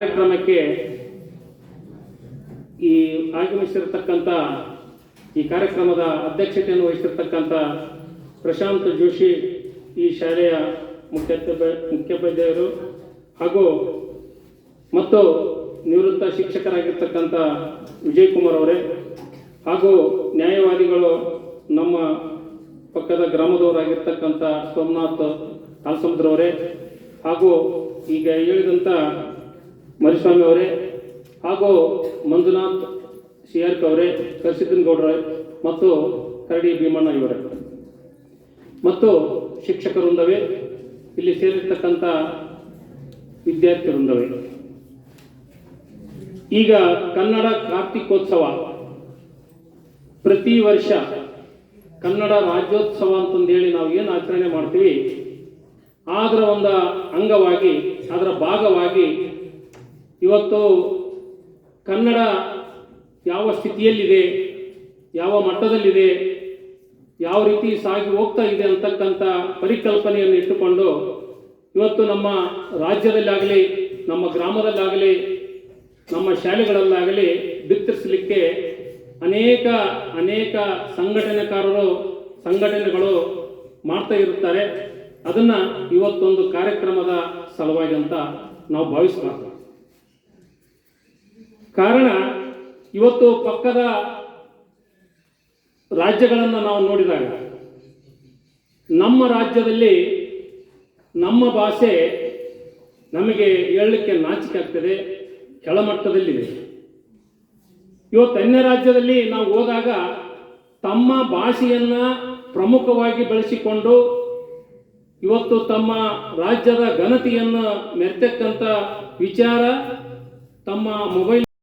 ಕಾರ್ಯಕ್ರಮಕ್ಕೆ ಈ ಆಗಮಿಸಿರತಕ್ಕಂಥ ಈ ಕಾರ್ಯಕ್ರಮದ ಅಧ್ಯಕ್ಷತೆಯನ್ನು ವಹಿಸಿರ್ತಕ್ಕಂಥ ಪ್ರಶಾಂತ್ ಜೋಶಿ ಈ ಶಾಲೆಯ ಮುಖ್ಯ ಮುಖ್ಯೋಪಾಧ್ಯಾಯರು ಹಾಗೂ ಮತ್ತು ನಿವೃತ್ತ ಶಿಕ್ಷಕರಾಗಿರ್ತಕ್ಕಂಥ ವಿಜಯ್ ಕುಮಾರ್ ಅವರೇ ಹಾಗೂ ನ್ಯಾಯವಾದಿಗಳು ನಮ್ಮ ಪಕ್ಕದ ಗ್ರಾಮದವರಾಗಿರ್ತಕ್ಕಂಥ ಸೋಮನಾಥ್ ಕಾಲ್ಸಮುದ್ರವರೇ ಹಾಗೂ ಈಗ ಹೇಳಿದಂಥ ಮರಿಸ್ವಾಮಿ ಅವರೇ ಹಾಗೂ ಮಂಜುನಾಥ್ ಸಿಆರ್ಕ್ ಅವರೇ ಕರ್ಸಿದ್ದನ್ ಗೌಡ್ರೆ ಮತ್ತು ಕರಡಿ ಭೀಮಣ್ಣ ಇವರೇ. ಮತ್ತು ಶಿಕ್ಷಕ ವೃಂದವೇ ಇಲ್ಲಿ ಸೇರಿರ್ತಕ್ಕಂಥ ವಿದ್ಯಾರ್ಥಿ ವೃಂದವೇ ಈಗ ಕನ್ನಡ ಕಾರ್ತಿಕೋತ್ಸವ ಪ್ರತಿ ವರ್ಷ ಕನ್ನಡ ರಾಜ್ಯೋತ್ಸವ ಅಂತಂದೇಳಿ ನಾವು ಏನು ಆಚರಣೆ ಮಾಡ್ತೀವಿ ಅದರ ಒಂದು ಅಂಗವಾಗಿ, ಅದರ ಭಾಗವಾಗಿ ಇವತ್ತು ಕನ್ನಡ ಯಾವ ಸ್ಥಿತಿಯಲ್ಲಿದೆ, ಯಾವ ಮಟ್ಟದಲ್ಲಿದೆ, ಯಾವ ರೀತಿ ಸಾಗಿ ಹೋಗ್ತಾ ಇದೆ ಅಂತಕ್ಕಂಥ ಪರಿಕಲ್ಪನೆಯನ್ನು ಇಟ್ಟುಕೊಂಡು ಇವತ್ತು ನಮ್ಮ ರಾಜ್ಯದಲ್ಲಾಗಲಿ, ನಮ್ಮ ಗ್ರಾಮದಲ್ಲಾಗಲಿ, ನಮ್ಮ ಶಾಲೆಗಳಲ್ಲಾಗಲಿ ಬಿತ್ತರಿಸಲಿಕ್ಕೆ ಅನೇಕ ಅನೇಕ ಸಂಘಟನೆಕಾರರು, ಸಂಘಟನೆಗಳು ಮಾಡ್ತಾ ಇರುತ್ತಾರೆ. ಅದನ್ನು ಇವತ್ತೊಂದು ಕಾರ್ಯಕ್ರಮದ ಸಲುವಾಗಿ ಅಂತ ನಾವು ಭಾವಿಸಬಾರ್ದು. ಕಾರಣ ಇವತ್ತು ಪಕ್ಕದ ರಾಜ್ಯಗಳನ್ನು ನಾವು ನೋಡಿದಾಗ ನಮ್ಮ ರಾಜ್ಯದಲ್ಲಿ ನಮ್ಮ ಭಾಷೆ ನಮಗೆ ಹೇಳಲಿಕ್ಕೆ ನಾಚಿಕೆ ಆಗ್ತದೆ ಕೆಳಮಟ್ಟದಲ್ಲಿದೆ ಇವತ್ತು ಅನ್ಯ ರಾಜ್ಯದಲ್ಲಿ ನಾವು ಹೋದಾಗ ತಮ್ಮ ಭಾಷೆಯನ್ನ ಪ್ರಮುಖವಾಗಿ ಬಳಸಿಕೊಂಡು ಇವತ್ತು ತಮ್ಮ ರಾಜ್ಯದ ಘನತೆಯನ್ನು ಮೆರೆತಕ್ಕಂಥ ವಿಚಾರ ತಮ್ಮ ಮೊಬೈಲ್